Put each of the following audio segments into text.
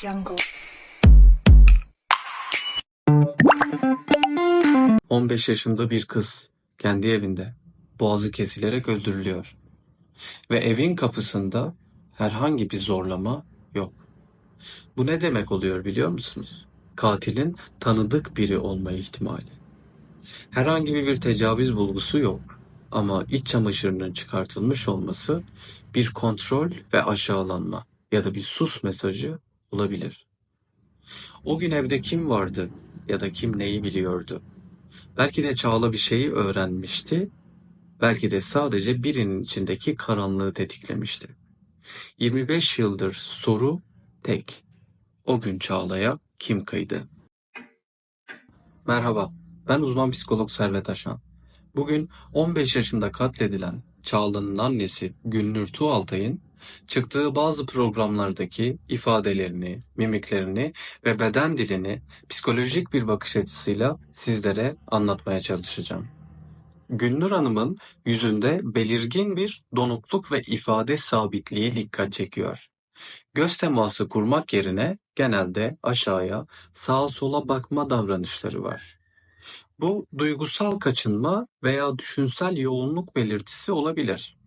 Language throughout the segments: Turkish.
jungle. 15 yaşında bir kız kendi evinde boğazı kesilerek öldürülüyor. Ve evin kapısında herhangi bir zorlama yok. Bu ne demek oluyor biliyor musunuz? Katilin tanıdık biri olma ihtimali. Herhangi bir tecavüz bulgusu yok. Ama iç çamaşırının çıkartılmış olması bir kontrol ve aşağılanma ya da bir sus mesajı olabilir. O gün evde kim vardı ya da kim neyi biliyordu? Belki de Çağla bir şeyi öğrenmişti, belki de sadece birinin içindeki karanlığı tetiklemişti. 25 yıldır soru tek. O gün Çağla'ya kim kıydı? Merhaba, ben uzman psikolog Servet Aşan. Bugün 15 yaşında katledilen Çağla'nın annesi Gülnur Tuğaltay'ın çıktığı bazı programlardaki ifadelerini, mimiklerini ve beden dilini psikolojik bir bakış açısıyla sizlere anlatmaya çalışacağım. Gülnur Hanım'ın yüzünde belirgin bir donukluk ve ifade sabitliği dikkat çekiyor. Göz teması kurmak yerine genelde aşağıya, sağa sola bakma davranışları var. Bu duygusal kaçınma veya düşünsel yoğunluk belirtisi olabilir.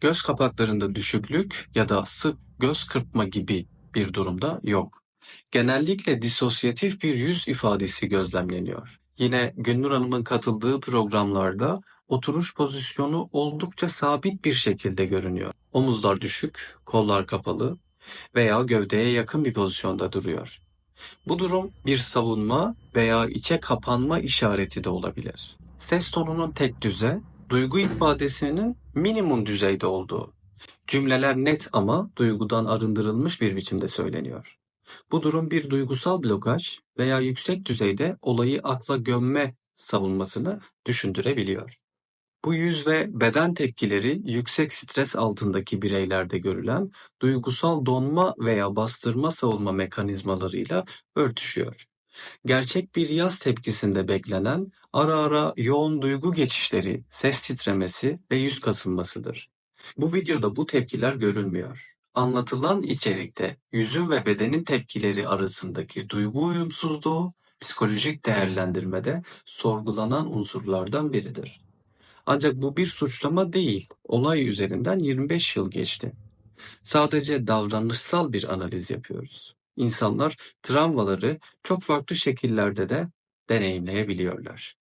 Göz kapaklarında düşüklük ya da sık göz kırpma gibi bir durumda yok. Genellikle disosyatif bir yüz ifadesi gözlemleniyor. Yine Günnur Hanım'ın katıldığı programlarda oturuş pozisyonu oldukça sabit bir şekilde görünüyor. Omuzlar düşük, kollar kapalı veya gövdeye yakın bir pozisyonda duruyor. Bu durum bir savunma veya içe kapanma işareti de olabilir. Ses tonunun tek düze, duygu ifadesinin minimum düzeyde olduğu. Cümleler net ama duygudan arındırılmış bir biçimde söyleniyor. Bu durum bir duygusal blokaj veya yüksek düzeyde olayı akla gömme savunmasını düşündürebiliyor. Bu yüz ve beden tepkileri yüksek stres altındaki bireylerde görülen duygusal donma veya bastırma savunma mekanizmalarıyla örtüşüyor. Gerçek bir yaz tepkisinde beklenen ara ara yoğun duygu geçişleri, ses titremesi ve yüz kasılmasıdır. Bu videoda bu tepkiler görülmüyor. Anlatılan içerikte yüzün ve bedenin tepkileri arasındaki duygu uyumsuzluğu psikolojik değerlendirmede sorgulanan unsurlardan biridir. Ancak bu bir suçlama değil. Olay üzerinden 25 yıl geçti. Sadece davranışsal bir analiz yapıyoruz. İnsanlar travmaları çok farklı şekillerde de deneyimleyebiliyorlar.